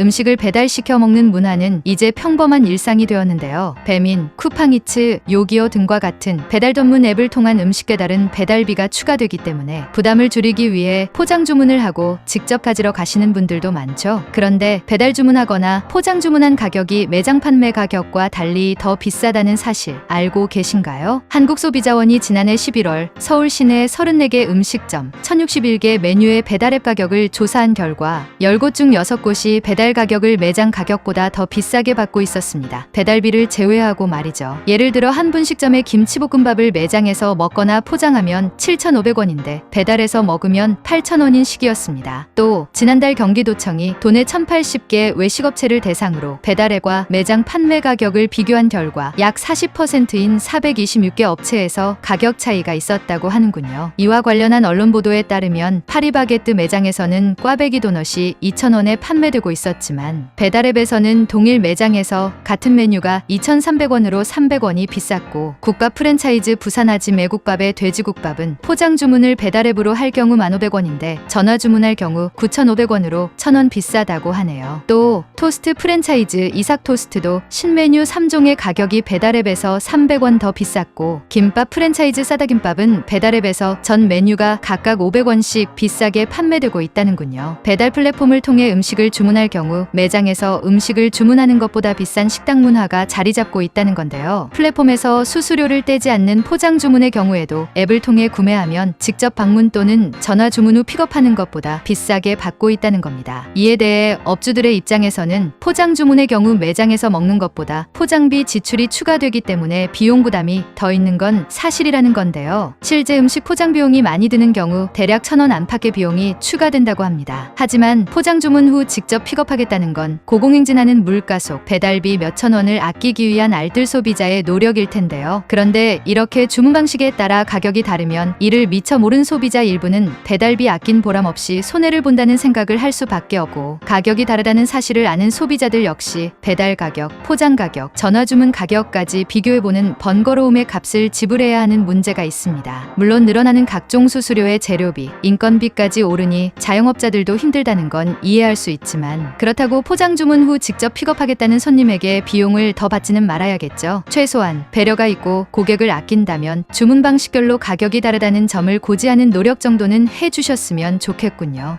음식을 배달시켜 먹는 문화는 이제 평범한 일상이 되었는데요. 배민, 쿠팡이츠, 요기요 등과 같은 배달 전문 앱을 통한 음식 배달은 배달비가 추가되기 때문에 부담을 줄이기 위해 포장 주문을 하고 직접 가지러 가시는 분들도 많죠. 그런데 배달 주문하거나 포장 주문한 가격이 매장 판매 가격과 달리 더 비싸다는 사실 알고 계신가요? 한국소비자원이 지난해 11월 서울 시내 34개 음식점 1061개 메뉴의 배달 앱 가격을 조사한 결과 10곳 중 6곳이 배달 가격을 매장 가격보다 더 비싸게 받고 있었습니다. 배달비를 제외하고 말이죠. 예를 들어 한 분식점의 김치볶음밥을 매장에서 먹거나 포장하면 7,500원인데 배달해서 먹으면 8,000원인 시기였습니다. 또 지난달 경기도청이 도내 1,080개 외식업체를 대상으로 배달앱과 매장 판매 가격을 비교한 결과 약 40%인 426개 업체에서 가격 차이가 있었다고 하는군요. 이와 관련한 언론 보도에 따르면 파리바게뜨 매장에서는 꽈배기 도넛이 2,000원에 판매되고 있었 지만 배달앱에서는 동일 매장에서 같은 메뉴가 2,300원으로 300원이 비쌌고 국밥 프랜차이즈 부산아지 매국밥의 돼지국밥은 포장 주문을 배달앱으로 할 경우 1,500원인데 전화 주문할 경우 9,500원으로 1,000원 비싸다고 하네요. 또 토스트 프랜차이즈 이삭 토스트도 신메뉴 3종의 가격이 배달앱에서 300원 더 비쌌고 김밥 프랜차이즈 싸다김밥은 배달앱에서 전 메뉴가 각각 500원씩 비싸게 판매되고 있다는군요. 배달 플랫폼을 통해 음식을 주문할 경우 매장에서 음식을 주문하는 것보다 비싼 식당 문화가 자리 잡고 있다는 건데요. 플랫폼에서 수수료를 떼지 않는 포장 주문의 경우에도 앱을 통해 구매하면 직접 방문 또는 전화 주문 후 픽업하는 것보다 비싸게 받고 있다는 겁니다. 이에 대해 업주들의 입장에서는 포장 주문의 경우 매장에서 먹는 것보다 포장비 지출이 추가되기 때문에 비용 부담이 더 있는 건 사실이라는 건데요. 실제 음식 포장 비용이 많이 드는 경우 대략 천 원 안팎의 비용이 추가된다고 합니다. 하지만 포장 주문 후 직접 픽업 하겠다는 건 고공행진하는 물가 속 배달비 몇천 원을 아끼기 위한 알뜰 소비자의 노력일 텐데요. 그런데 이렇게 주문 방식에 따라 가격이 다르면 이를 미처 모른 소비자 일부는 배달비 아낀 보람 없이 손해를 본다는 생각을 할 수밖에 없고 가격이 다르다는 사실을 아는 소비자들 역시 배달 가격, 포장 가격, 전화 주문 가격까지 비교해보는 번거로움의 값을 지불해야 하는 문제가 있습니다. 물론 늘어나는 각종 수수료의 재료비, 인건비까지 오르니 자영업자들도 힘들다는 건 이해할 수 있지만 그렇다고 포장 주문 후 직접 픽업하겠다는 손님에게 비용을 더 받지는 말아야겠죠. 최소한 배려가 있고 고객을 아낀다면 주문 방식별로 가격이 다르다는 점을 고지하는 노력 정도는 해주셨으면 좋겠군요.